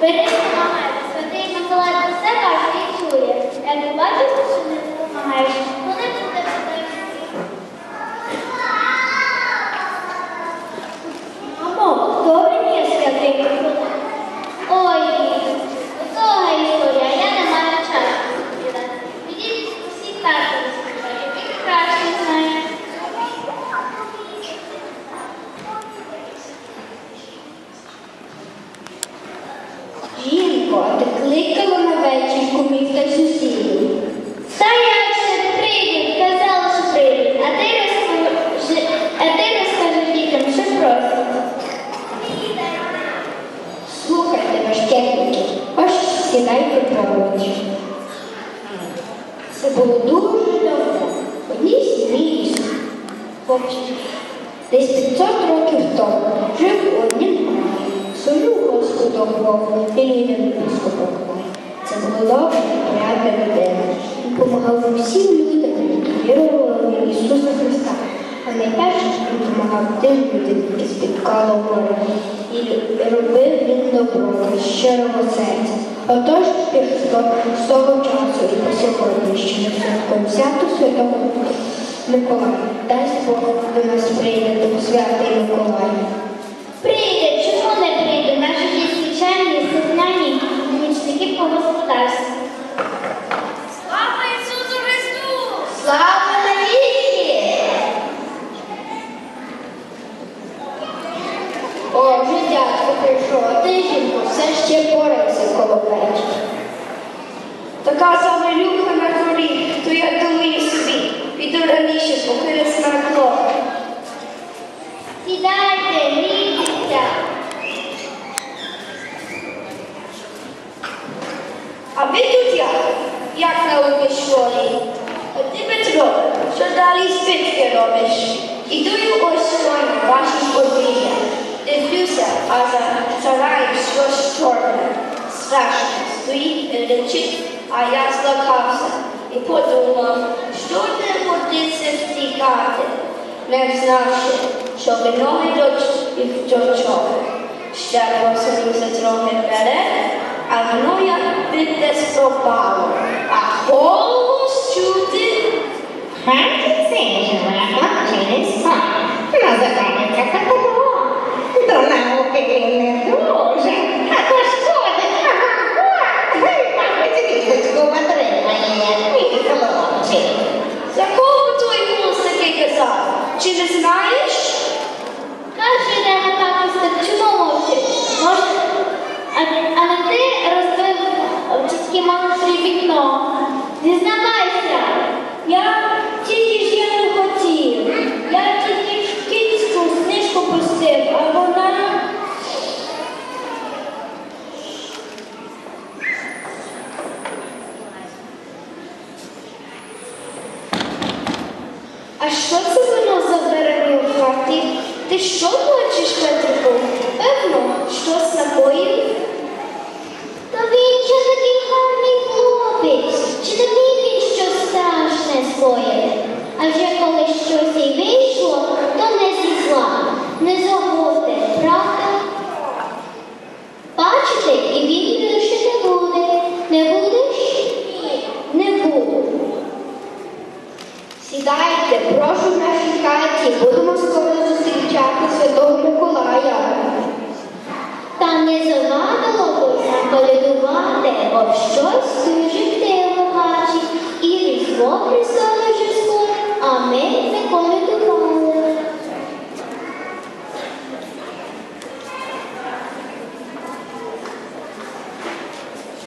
Бери, допомагайте. Святий Миколай про все каже і чує. Як ти А кликала на вечір кумів та сусідів. Та як ще прийдуть, казала, що прийдуть, а ти розкажи, а ти розкажи дітям, що просить. Слухайте важкетники, ось сідайте поруч. Це було дуже давно. В одній сім'ї хлопчик. Десь 500 років тому жив у краї. Свою Господу Богу і Господу Богу. Це і порядна людина. Допомагав усім людям, які вірували в Ісуса Христа. А найперше він допомагав тим людям, які спіткало горе. І робив він добро щирого серця. Отож, пішло з того часу і по сьогодні, що ми святкуємо свято Святого Миколая. Дасть Бог до нас прийде до святий Миколай. Слава навіки! О, вже дядько прийшов, а ти, жінко, все ще борешся коло печі. Така завалюха на дворі, то я думаю собі, піду раніше, поки не смеркло. Сідайте, грійтеся. А ви тут як? Як науки школі? А ти, Петро, що далі з робиш? Ідую ось щойно ваші подвір'я. Дивлюся, а за сараєм щось чорне. Страшно. Стоїть і речить, а я. Ще посунувся трохи вперед, а гноя десь пропало. Хай це живе через сон. Називається? Чи не знаєш? Може, а, а ти розбив в тітки монстрі вікно? Дізнавайся, я тільки ж я не хотів. Я тільки ж кицьку книжку пустив, а вона. А що це воно за дереві у хаті? Ти що хочеш, Петрику? Певно, щось напоїв? Та він же такий гарний хлопець. Чи міг він щось страшне скоїв? святі будемо скоро зустрічати Святого Миколая. Та не завадило б заколядувати, бо щось дуже дивно бачить, і різдво присоне вже а ми не колядували.